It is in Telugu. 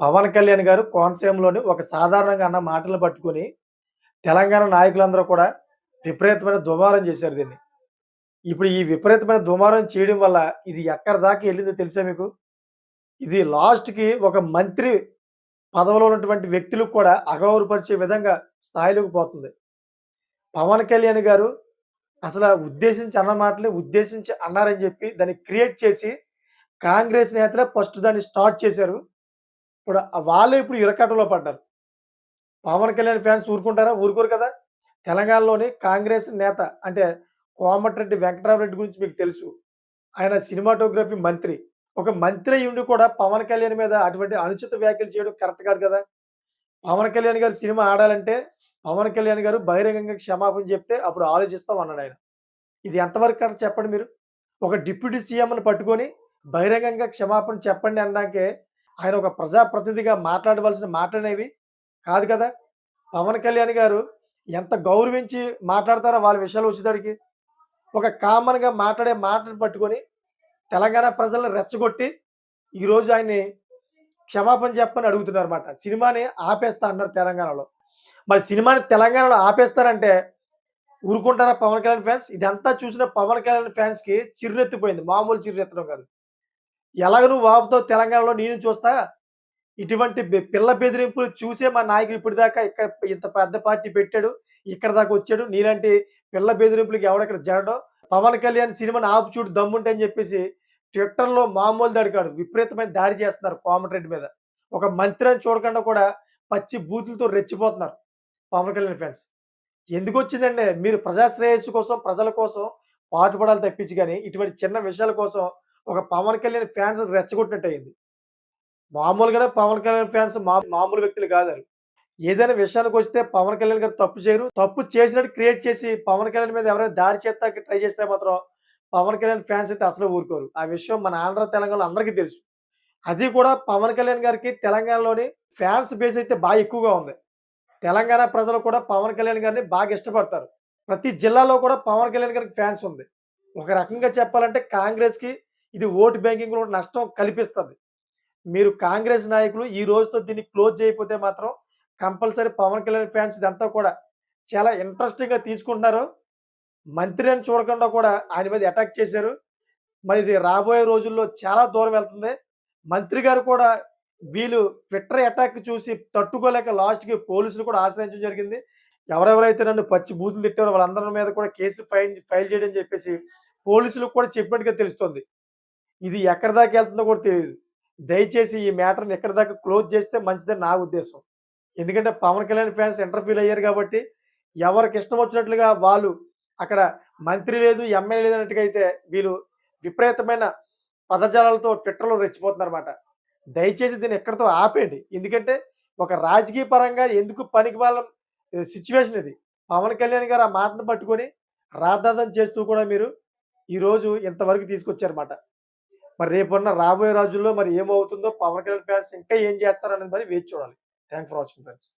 పవన్ కళ్యాణ్ గారు కోనసీమలోని ఒక సాధారణంగా అన్న మాటలు పట్టుకొని తెలంగాణ నాయకులందరూ కూడా విపరీతమైన దుమారం చేశారు దీన్ని. ఇప్పుడు ఈ విపరీతమైన దుమారం చేయడం వల్ల ఇది ఎక్కడి దాకా వెళ్ళిందో తెలుసా మీకు? ఇది లాస్ట్కి ఒక మంత్రి పదవిలో ఉన్నటువంటి వ్యక్తులకు కూడా అగౌరవపరిచే విధంగా స్థాయిలోకి పోతుంది. పవన్ కళ్యాణ్ గారు అసలు ఉద్దేశించి అన్న మాటలు ఉద్దేశించి అన్నారని చెప్పి దాన్ని క్రియేట్ చేసి కాంగ్రెస్ నేతలే ఫస్ట్ దాన్ని స్టార్ట్ చేశారు. ఇప్పుడు వాళ్ళే ఇప్పుడు ఇరకటలో పడ్డారు. పవన్ కళ్యాణ్ ఫ్యాన్స్ ఊరుకుంటారా? ఊరుకోరు కదా. తెలంగాణలోని కాంగ్రెస్ నేత అంటే కోమటిరెడ్డి వెంకటరామరెడ్డి గురించి మీకు తెలుసు. ఆయన సినిమాటోగ్రఫీ మంత్రి. ఒక మంత్రి అయి ఉండి కూడా పవన్ కళ్యాణ్ మీద అటువంటి అనుచిత వ్యాఖ్యలు చేయడం కరెక్ట్ కాదు కదా. పవన్ కళ్యాణ్ గారు సినిమా ఆడాలంటే పవన్ కళ్యాణ్ గారు బహిరంగంగా క్షమాపణ చెప్తే అప్పుడు ఆలోచిస్తాం అన్నాడు ఆయన. ఇది ఎంతవరకు కరెక్ట్ చెప్పండి మీరు? ఒక డిప్యూటీ సీఎంని పట్టుకొని బహిరంగంగా క్షమాపణ చెప్పండి అన్నాకే ఆయన ఒక ప్రజాప్రతినిధిగా మాట్లాడవలసిన మాటనేవి కాదు కదా? పవన్ కళ్యాణ్ గారు ఎంత గౌరవించి మాట్లాడతారో వాళ్ళ విషయాలు వచ్చేదానికి ఒక కామన్గా మాట్లాడే మాటను పట్టుకొని తెలంగాణ ప్రజలను రెచ్చగొట్టి ఈరోజు ఆయన్ని క్షమాపణ చెప్పని అడుగుతున్నారు అనమాట సినిమాని ఆపేస్తా అన్నారు తెలంగాణలో. మరి సినిమాని తెలంగాణలో ఆపేస్తారంటే ఊరుకుంటారా పవన్ కళ్యాణ్ ఫ్యాన్స్? ఇదంతా చూసిన పవన్ కళ్యాణ్ ఫ్యాన్స్కి చిరునెత్తిపోయింది మామూలు చిరునెత్తడం కాదు. ఎలాగ నువ్వు వాపుతో తెలంగాణలో నేను చూస్తా? ఇటువంటి పిల్ల బెదిరింపులు చూసే మా నాయకుడు ఇప్పటిదాకా ఇక్కడ ఇంత పెద్ద పార్టీ పెట్టాడు. ఇక్కడ దాకా వచ్చాడు. నీలాంటి పిల్ల బెదిరింపులకి ఎవడక్కడ జరగడం. పవన్ కళ్యాణ్ సినిమాని ఆపు చూడు దమ్ముంటే అని చెప్పేసి ట్విట్టర్లో మామూలు దాడి కాదు. విపరీతమైన దాడి చేస్తున్నారు కోమటిరెడ్డి మీద. ఒక మంత్రి అని చూడకుండా కూడా పచ్చి బూతులతో రెచ్చిపోతున్నారు పవన్ కళ్యాణ్ ఫ్యాన్స్. ఎందుకు వచ్చిందండి మీరు ప్రజాశ్రేయస్సు కోసం ప్రజల కోసం పాటుపడాలి తప్పించి కానీ ఇటువంటి చిన్న విషయాల కోసం ఒక పవన్ కళ్యాణ్ ఫ్యాన్స్ రెచ్చగొట్టినట్టు అయింది మామూలుగానే పవన్ కళ్యాణ్ ఫ్యాన్స్ మామూలు వ్యక్తులు కాదు ఏదైనా విషయానికి వస్తే పవన్ కళ్యాణ్ గారు తప్పు చేయరు. తప్పు చేసినట్టు క్రియేట్ చేసి పవన్ కళ్యాణ్ మీద ఎవరైనా దాడి చేస్తాకి ట్రై చేస్తే మాత్రం పవన్ కళ్యాణ్ ఫ్యాన్స్ అయితే అసలు ఊరుకోరు. ఆ విషయం మన ఆంధ్ర తెలంగాణలో అందరికీ తెలుసు. అది కూడా పవన్ కళ్యాణ్ గారికి తెలంగాణలోని ఫ్యాన్స్ బేస్ అయితే బాగా ఎక్కువగా ఉంది. తెలంగాణ ప్రజలు కూడా పవన్ కళ్యాణ్ గారిని బాగా ఇష్టపడతారు. ప్రతి జిల్లాలో కూడా పవన్ కళ్యాణ్ గారికి ఫ్యాన్స్ ఉంది. ఒక రకంగా చెప్పాలంటే కాంగ్రెస్కి ఇది ఓటు బ్యాంకింగ్లో నష్టం కల్పిస్తుంది. మీరు కాంగ్రెస్ నాయకులు ఈ రోజుతో దీన్ని క్లోజ్ చేయకపోతే మాత్రం కంపల్సరీ పవన్ కళ్యాణ్ ఫ్యాన్స్ ఇదంతా కూడా చాలా ఇంట్రెస్టింగ్గా తీసుకుంటున్నారు. మంత్రి అని చూడకుండా కూడా ఆయన మీద అటాక్ చేశారు. మరి ఇది రాబోయే రోజుల్లో చాలా దూరం వెళ్తుంది. మంత్రి గారు కూడా వీళ్ళు ట్విట్టర్ అటాక్ చూసి తట్టుకోలేక లాస్ట్కి పోలీసులు కూడా ఆశ్రయించడం జరిగింది. ఎవరెవరైతే నన్ను పచ్చి బూతులు తిట్టారో వాళ్ళందరి మీద కూడా కేసులు ఫైల్ ఫైల్ చేయడం చెప్పేసి పోలీసులకు కూడా చెప్పినట్టుగా తెలుస్తుంది. ఇది ఎక్కడి దాకా వెళ్తుందో కూడా తెలియదు దయచేసి ఈ మ్యాటర్ని ఎక్కడి దాకా క్లోజ్ చేస్తే మంచిదని నా ఉద్దేశం. ఎందుకంటే పవన్ కళ్యాణ్ ఫ్యాన్స్ ఇంటర్ఫీల్ అయ్యారు కాబట్టి ఎవరికి ఇష్టం వచ్చినట్లుగా వాళ్ళు అక్కడ మంత్రి లేదు ఎమ్మెల్యే లేదు అన్నట్టుగా అయితే వీళ్ళు విపరీతమైన పదజాలాలతో ట్విట్టర్లో రెచ్చిపోతున్నారు అనమాట దయచేసి దీన్ని ఎక్కడితో ఆపేయండి. ఎందుకంటే ఒక రాజకీయ పరంగా ఎందుకు పనికి వాళ్ళ సిచ్యువేషన్ ఇది. పవన్ కళ్యాణ్ గారు ఆ మాటను పట్టుకొని రాద్దాదని చేస్తూ కూడా మీరు ఈరోజు ఇంతవరకు తీసుకొచ్చారన్నమాట. మరి రేపన్న రాబోయే రోజుల్లో మరి ఏమవుతుందో పవన్ కళ్యాణ్ ఫ్యాన్స్ ఇంకా ఏం చేస్తారనేది మరి వేచి చూడాలి. Thank for watching friends